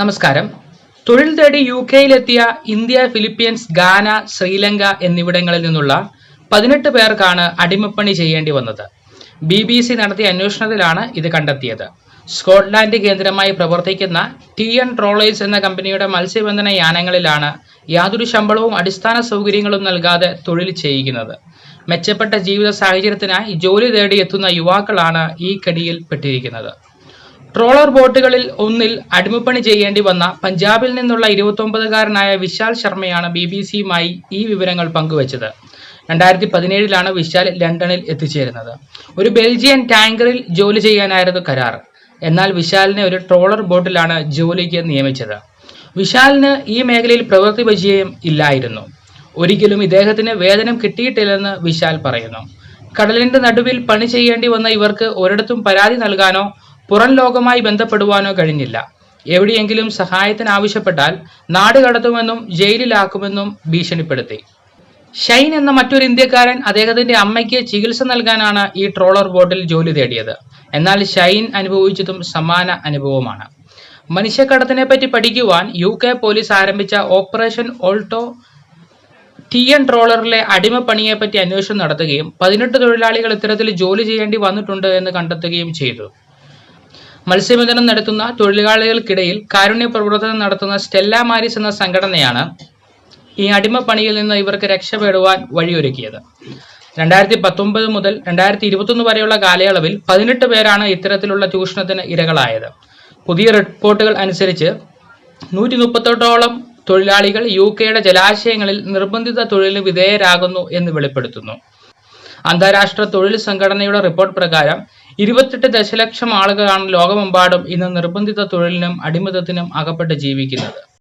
നമസ്കാരം. തൊഴിൽ തേടി യു കെയിലെത്തിയ ഇന്ത്യ ഫിലിപ്പീൻസ് ഗാന ശ്രീലങ്ക എന്നിവിടങ്ങളിൽ നിന്നുള്ള പതിനെട്ട് പേർക്കാണ് അടിമപ്പണി ചെയ്യേണ്ടി വന്നത്. ബി ബി സി നടത്തിയ അന്വേഷണത്തിലാണ് ഇത് കണ്ടെത്തിയത്. സ്കോട്ട്ലാൻഡ് കേന്ദ്രമായി പ്രവർത്തിക്കുന്ന ടി എൻ ട്രോളേഴ്സ് എന്ന കമ്പനിയുടെ മത്സ്യബന്ധന യാനങ്ങളിലാണ് യാതൊരു ശമ്പളവും അടിസ്ഥാന സൗകര്യങ്ങളും നൽകാതെ തൊഴിൽ ചെയ്യിക്കുന്നത് മെച്ചപ്പെട്ട ജീവിത സാഹചര്യത്തിനായി ജോലി തേടി എത്തുന്ന യുവാക്കളാണ് ഈ കടിയിൽ പെട്ടിരിക്കുന്നത്. ട്രോളർ ബോട്ടുകളിൽ ഒന്നിൽ അടിമപ്പണി ചെയ്യേണ്ടി വന്ന പഞ്ചാബിൽ നിന്നുള്ള ഇരുപത്തൊമ്പതുകാരനായ വിശാൽ ശർമ്മയാണ് ബി ബി സിയുമായി ഈ വിവരങ്ങൾ പങ്കുവച്ചത്. രണ്ടായിരത്തി പതിനേഴിലാണ് വിശാൽ ലണ്ടനിൽ എത്തിച്ചേരുന്നത്. ഒരു ബെൽജിയൻ ടാങ്കറിൽ ജോലി ചെയ്യാനായിരുന്നു കരാർ. എന്നാൽ വിശാലിനെ ഒരു ട്രോളർ ബോട്ടിലാണ് ജോലിക്ക് നിയമിച്ചത്. വിശാലിന് ഈ മേഖലയിൽ പ്രവൃത്തി പരിചയം ഇല്ലായിരുന്നു. ഒരിക്കലും ഇദ്ദേഹത്തിന് വേതനം കിട്ടിയിട്ടില്ലെന്ന് വിശാൽ പറയുന്നു. കടലിന്റെ നടുവിൽ പണി ചെയ്യേണ്ടി വന്ന ഇവർക്ക് ഒരിടത്തും പരാതി നൽകാനോ പുറം ലോകമായി ബന്ധപ്പെടുവാനോ കഴിഞ്ഞില്ല. എവിടെയെങ്കിലും സഹായത്തിന് ആവശ്യപ്പെട്ടാൽ നാട് കടത്തുമെന്നും ജയിലിലാക്കുമെന്നും ഭീഷണിപ്പെടുത്തി. ഷൈൻ എന്ന മറ്റൊരു ഇന്ത്യക്കാരൻ അദ്ദേഹത്തിന്റെ അമ്മയ്ക്ക് ചികിത്സ നൽകാനാണ് ഈ ട്രോളർ ബോട്ടിൽ ജോലി തേടിയത്. എന്നാൽ ഷൈൻ അനുഭവിച്ചതും സമാന അനുഭവമാണ്. മനുഷ്യക്കടത്തിനെ പറ്റി പഠിക്കുവാൻ യു കെ പോലീസ് ആരംഭിച്ച ഓപ്പറേഷൻ ഓൾട്ടോ ടി എൻ ട്രോളറിലെ അടിമപ്പണിയെപ്പറ്റി അന്വേഷണം നടത്തുകയും പതിനെട്ട് തൊഴിലാളികൾ ഇത്തരത്തിൽ ജോലി ചെയ്യേണ്ടി വന്നിട്ടുണ്ട് എന്ന് കണ്ടെത്തുകയും ചെയ്തു. മത്സ്യബന്ധനം നടത്തുന്ന തൊഴിലാളികൾക്കിടയിൽ കാരുണ്യ പ്രവർത്തനം നടത്തുന്ന സ്റ്റെല്ല മാരിസ് എന്ന സംഘടനയാണ് ഈ അടിമപ്പണിയിൽ നിന്ന് ഇവർക്ക് രക്ഷപ്പെടുവാൻ വഴിയൊരുക്കിയത്. രണ്ടായിരത്തി പത്തൊമ്പത് മുതൽ രണ്ടായിരത്തി ഇരുപത്തൊന്ന് വരെയുള്ള കാലയളവിൽ പതിനെട്ട് പേരാണ് ഇത്തരത്തിലുള്ള ചൂഷണത്തിന് ഇരകളായത്. പുതിയ റിപ്പോർട്ടുകൾ അനുസരിച്ച് നൂറ്റി മുപ്പത്തെട്ടോളം തൊഴിലാളികൾ യു കെയുടെ ജലാശയങ്ങളിൽ നിർബന്ധിത തൊഴിലിന് വിധേയരാകുന്നു എന്ന് വെളിപ്പെടുത്തുന്നു. അന്താരാഷ്ട്ര തൊഴിൽ സംഘടനയുടെ റിപ്പോർട്ട് പ്രകാരം ഇരുപത്തെട്ട് ദശലക്ഷം ആളുകളാണ് ലോകമെമ്പാടും ഇന്ന് നിർബന്ധിത തൊഴിലിനും അടിമത്തത്തിനും അകപ്പെട്ട് ജീവിക്കുന്നത്.